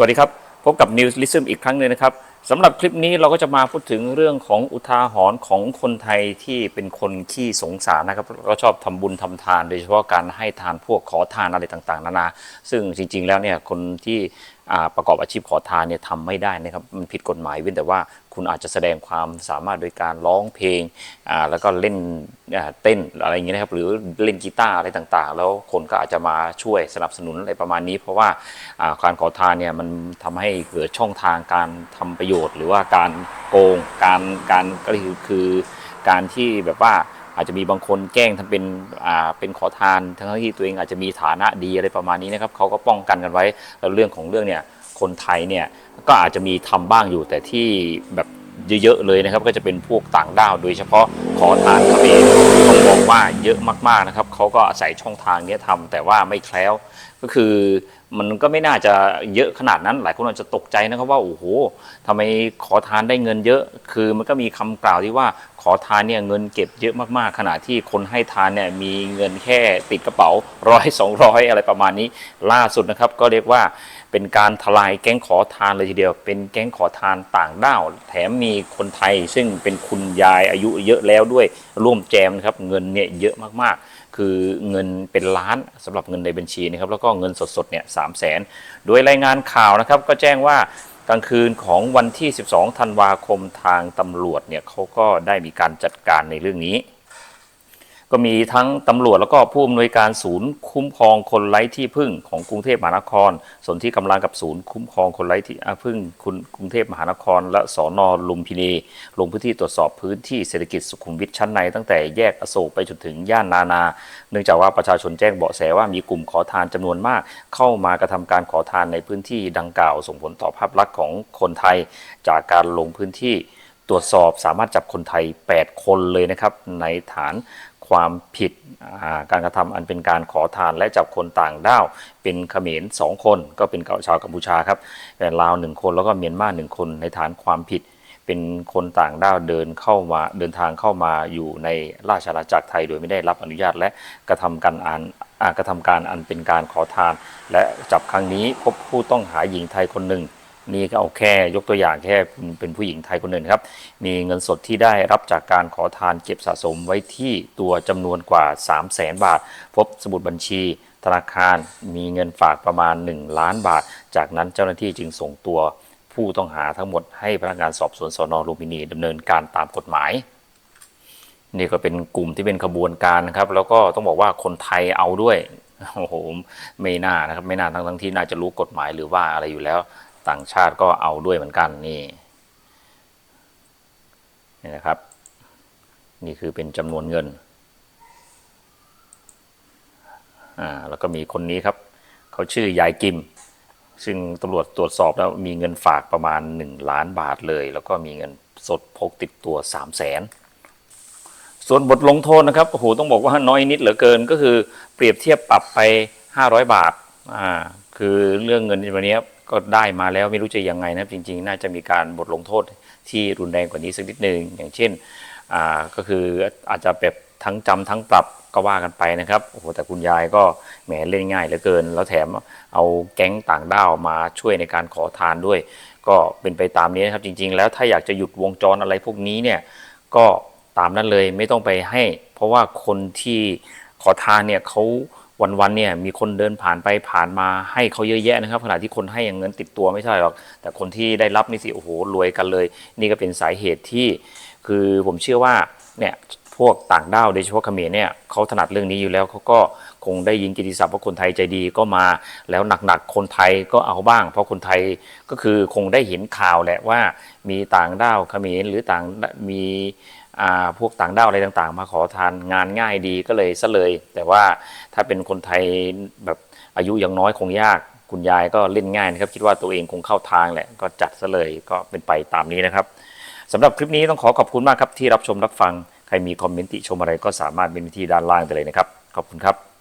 วัสดีครับ พบกับ News l i s m อีกครั้งหนึงนะครับสำหรับคลิปนี้เราก็จะมาพูดถึงเรื่องของอุทาหรณ์ของคนไทยที่เป็นคนขี้สงสารนะครับแล้วก็ชอบทำบุญทำทาน โดยเฉพาะการให้ทานพวกขอทานอะไรต่างๆ นานา ซึ่งจริงๆแล้วเนี่ยคนที่ ประกอบอาชีพขอทานเนี่ยทำไม่ได้นะครับมันผิดกฎหมายเว้นแต่ว่าคุณอาจจะแสดงความสามารถโดยการร้องเพลงอ่าแล้วก็เล่นเต้นอะไรอย่างเงี้ยนะครับหรือเล่นกีตาร์อะไรต่างๆ แล้วคนก็อาจจะมาช่วยสนับสนุนอะไรประมาณนี้ เพราะว่าการขอทานเนี่ยมันทำให้เกิดช่องทางการทำประโยชน์ หรือว่าการโกงการการก็คือคือการที่แบบว่า อาจจะมีบางคนแกล้งทำเป็นอ่าเป็นขอทานทั้งที่ตัวเองอาจจะมีฐานะดีอะไรประมาณนี้นะครับเขาก็ป้องกันกันไว้แล้วเรื่องของเรื่องเนี่ยคนไทยเนี่ยก็อาจจะมีทำบ้างอยู่แต่ที่แบบเยอะๆเลยนะครับก็จะเป็นพวกต่างด้าวโดยเฉพาะขอทานเขมรต้องบอกว่าเยอะมากๆนะครับเขาก็อาศัยช่องทางเนี้ยทำแต่ว่าไม่แคล้วก็คือ มันก็ไม่น่าจะเยอะขนาดนั้น หลายคนอาจจะตกใจนะครับว่าโอ้โหทำไมขอทานได้เงินเยอะ คือมันก็มีคำกล่าวที่ว่าขอทานเนี่ยเงินเก็บเยอะมากๆ ขณะที่คนให้ทานเนี่ยมีเงินแค่ติดกระเป๋าร้อยสองร้อยอะไรประมาณนี้ ล่าสุดนะครับก็เรียกว่าเป็นการทลายแก๊งขอทานเลยทีเดียว เป็นแก๊งขอทานต่างด้าว แถมมีคนไทยซึ่งเป็นคุณยายอายุเยอะแล้วด้วยร่วมแจมนะครับเงินเนี่ยเยอะมากๆ คือเงินเป็นล้านสำหรับเงินในบัญชีนะครับแล้วก็เงินสดๆเนี่ยสามแสนโดยรายงานข่าวนะครับก็แจ้งว่ากลางคืนของวันที่ 12 ธันวาคมทางตำรวจเนี่ยเขาก็ได้มีการจัดการในเรื่องนี้ ก็มีทั้งตำรวจแล้วก็ผู้อำนวยการศูนย์คุ้มครองคนไร้ที่พึ่งของกรุงเทพมหานครส่วนที่กำลังกับศูนย์คุ้มครองคนไร้ที่พึ่งคุณกรุงเทพมหานคร และสอนอลุมพินีลงพื้นที่ตรวจสอบพื้นที่เศรษฐกิจสุขุมวิทชั้นในตั้งแต่แยกอโศกไปจนถึงย่านนานา เนื่องจากว่าประชาชนแจ้งเบาะแสว่ามีกลุ่มขอทานจำนวนมาก เข้ามากระทำการขอทานในพื้นที่ดังกล่าว ส่งผลต่อภาพลักษณ์ของคนไทย จากการลงพื้นที่ตรวจสอบสามารถจับคนไทย 8 คนเลยนะครับในฐาน ความผิดการกระทำอันเป็นการขอทานและจับคนต่างด้าวเป็นเขมร2คน ก็เป็นชาวกัมพูชาครับเป็นลาว1คนแล้วก็เมียนมาหนึ่งคนในฐานความผิด เป็นคนต่างด้าวเดินเข้ามาเดินทางเข้ามาอยู่ในราชอาณาจักรไทย โดยไม่ได้รับอนุญาตและกระทำการอันอ่ากระทำการอันเป็นการขอทาน และจับครั้งนี้พบผู้ต้องหาหญิงไทยคนหนึ่ง นี่ก็เอาแค่ยกตัวอย่างแค่เป็นผู้หญิงไทยคนหนึ่งครับ มีเงินสดที่ได้รับจากการขอทานเก็บสะสมไว้ที่ตัวจำนวนกว่า 3 0 0แสนบาท พบสมุดบัญชีธนาคารมีเงินฝากประมาณ 1 ล้านบาท จากนั้นเจ้าหน้าที่จึงส่งตัวผู้ต้องหาทั้งหมดให้พนักงานสอบสวนสนลุมพินีดำเนินการตามกฎหมาย นี่ก็เป็นกลุ่มที่เป็นขบวนการนะครับ แล้วก็ต้องบอกว่าคนไทยเอาด้วยโอ้โหไม่น่านะครับ ไม่น่าทั้งทั้งที่น่าจะรู้กฎหมายหรือว่าอะไรอยู่แล้ว ต่างชาติก็เอาด้วยเหมือนกันนี่นี่นะครับ นี่คือเป็นจำนวนเงินอ่าแล้วก็มีคนนี้ครับ เขาชื่อยายกิม ซึ่งตำรวจตรวจสอบแล้วมีเงินฝากประมาณ 1 ล้านบาทเลย แล้วก็มีเงินสดพกติดตัว 3 0 0แสนส่วนบทลงโทษนะครับโอ้โหต้องบอกว่าน้อยนิดเหลือเกินก็คือเปรียบเทียบปรับไป 500 บาทอ่าคือเรื่องเงินวันนี้ ก็ได้มาแล้วไม่รู้จะยังไงนะจริง ๆ น่าจะมีการบทลงโทษที่รุนแรงกว่านี้สักนิดนึงอย่างเช่นอ่าก็คืออาจจะแบบทั้งจำทั้งปรับก็ว่ากันไปนะครับโอ้โหแต่คุณยายก็แหมเล่นง่ายเหลือเกิน แล้วแถมเอาแก๊งต่างด้าวมาช่วยในการขอทานด้วย ก็เป็นไปตามนี้นะครับจริง ๆ แล้วถ้าอยากจะหยุดวงจรอะไรพวกนี้เนี่ยก็ตามนั้นเลยไม่ต้องไปให้ เพราะว่าคนที่ขอทานเนี่ยเขา วันๆเนี่ยมีคนเดินผ่านไปผ่านมาให้เขาเยอะแยะนะครับขณะที่คนให้อย่างเงินติดตัวไม่ใช่หรอก แต่คนที่ได้รับนี่สิโอ้โหรวยกันเลย นี่ก็เป็นสาเหตุที่ คือผมเชื่อว่าเนี่ยพวกต่างด้าวโดยเฉพาะเขมรเนี่ยเขาถนัดเรื่องนี้อยู่แล้วเขาก็คงได้ยินกิติศัพท์ว่าคนไทยใจดีก็มา แล้วหนักๆคนไทยก็เอาบ้าง เพราะคนไทยก็คือคงได้เห็นข่าวแหละว่ามีต่างด้าวเขมรหรือต่างมี พวกต่างด้าวอะไรต่างๆ มาขอทานงานง่ายดีก็เลยซะเลย แต่ว่าถ้าเป็นคนไทยแบบอายุยังน้อยคงยากคุณยายก็เล่นง่ายนะครับคิดว่าตัวเองคงเข้าทางแหละก็จัดซะเลยก็เป็นไปตามนี้นะครับสำหรับคลิปนี้ต้องขอขอบคุณมากครับที่รับชมรับฟัง ใครมีคอมเมนต์ติชมอะไรก็สามารถเป็นวิธีด้านล่างได้เลยนะครับ ขอบคุณครับ